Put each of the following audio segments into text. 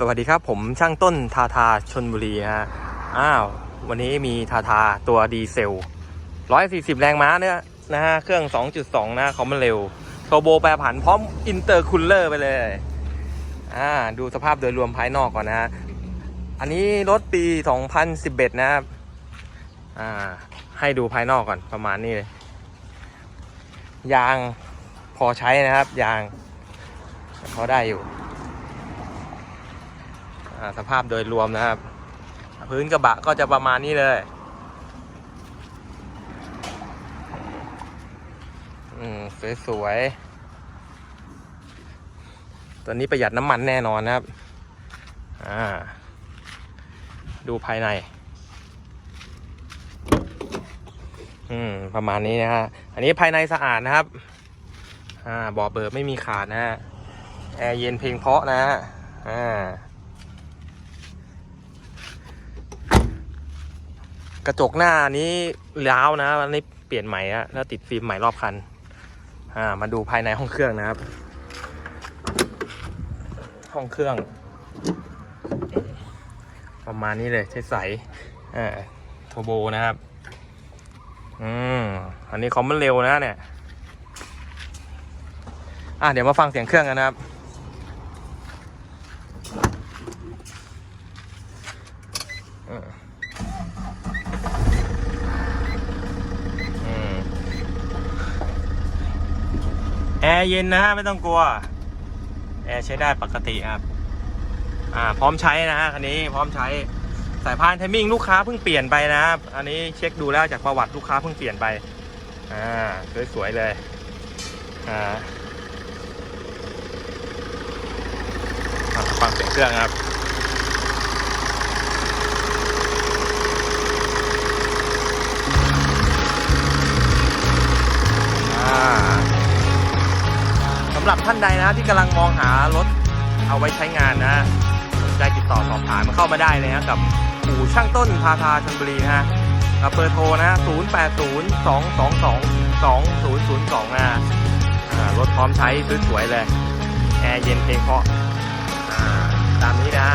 สวัสดีครับผมช่างต้นทาทาชนบุรีฮะอ้าววันนี้มีทาทาตัวดีเซล 140 แรงม้าเนี่ยนะฮะเครื่อง 2.2 นะเขามันเร็วโทโบแปรผันพร้อมอินเตอร์คูลเลอร์ไปเลยอ่าดูสภาพโดยรวมภายนอกก่อนนะฮะอันนี้รถปี 2011 นะครับอ่าให้ดูภายนอกก่อนประมาณนี้เลย ยางพอใช้นะครับ ยางเขาได้อยู่ สภาพโดยรวมนะครับ พื้นกระบะก็จะประมาณนี้เลยอืมสวยๆตัวนี้ประหยัดน้ำมันแน่นอนนะครับ อ่า ดูภายใน อืม ประมาณนี้นะฮะ อันนี้ภายในสะอาดนะครับ อ่าเบาะเบิร์ไม่มีขาดนะฮะ แอร์เย็นเพลงเพาะนะฮะ อ่า กระจกหน้านี้ล้าวนะอันนี้เปลี่ยนใหม่อะแล้วติดฟิล์มใหม่รอบคัน อ่า มาดูภายในห้องเครื่องนะครับ ห้องเครื่อง ประมาณนี้เลยใสๆอ่าโทโบนะครับ อืม อันนี้คอมมันเร็วนะเนี่ย อะเดี๋ยวมาฟังเสียงเครื่องกันนะครับ แอร์เย็นนะฮะไม่ต้องกลัว แอร์ใช้ได้ปกติครับ อ่า พร้อมใช้นะฮะคันนี้พร้อมใช้สายพานไทมิ่งลูกค้าเพิ่งเปลี่ยนไปนะครับอันนี้เช็คดูแล้วจากประวัติลูกค้าเพิ่งเปลี่ยนไปอ่าสวยๆเลยอ่าฟังเสียงเครื่องครับ หรับท่านใดนะที่กำลังมองหารถเอาไว้ใช้งานนะสนใจติดต่อสอบถามมาเข้ามาได้เลยนะกับอู่ช่างต้นพาทาชลบุรีนะฮะกับเบอร์โทรนะ 0 8 0 2 2 2 2 0 0 2 นะรถพร้อมใช้สวยๆเลย แอร์เย็นเพลงเพราะอ่าตามนี้นะ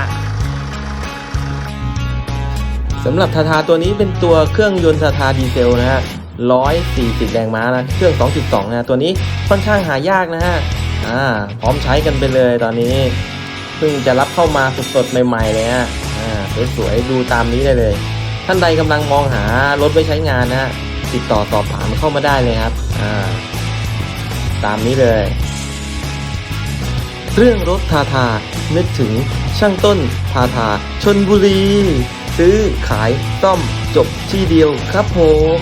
สำหรับทาทาตัวนี้เป็นตัวเครื่องยนต์ทาทาดีเซลนะฮะ 140 แรงม้านะ เครื่อง 2.2 นะ ตัวนี้ค่อนข้างหายากนะฮะ อ่าพร้อมใช้กันไปเลยตอนนี้เพิ่งจะรับเข้ามาสดๆใหม่ๆเลยฮะอ่าสวยๆดูตามนี้ได้เลย ท่านใดกำลังมองหารถไว้ใช้งานนะฮะติดต่อสอบถามเข้ามาได้เลยครับอ่าตามนี้เลย เรื่องรถทาทานึกถึงช่างต้นทาทาชนบุรี ซื้อขายซ่อมจบที่เดียวครับผม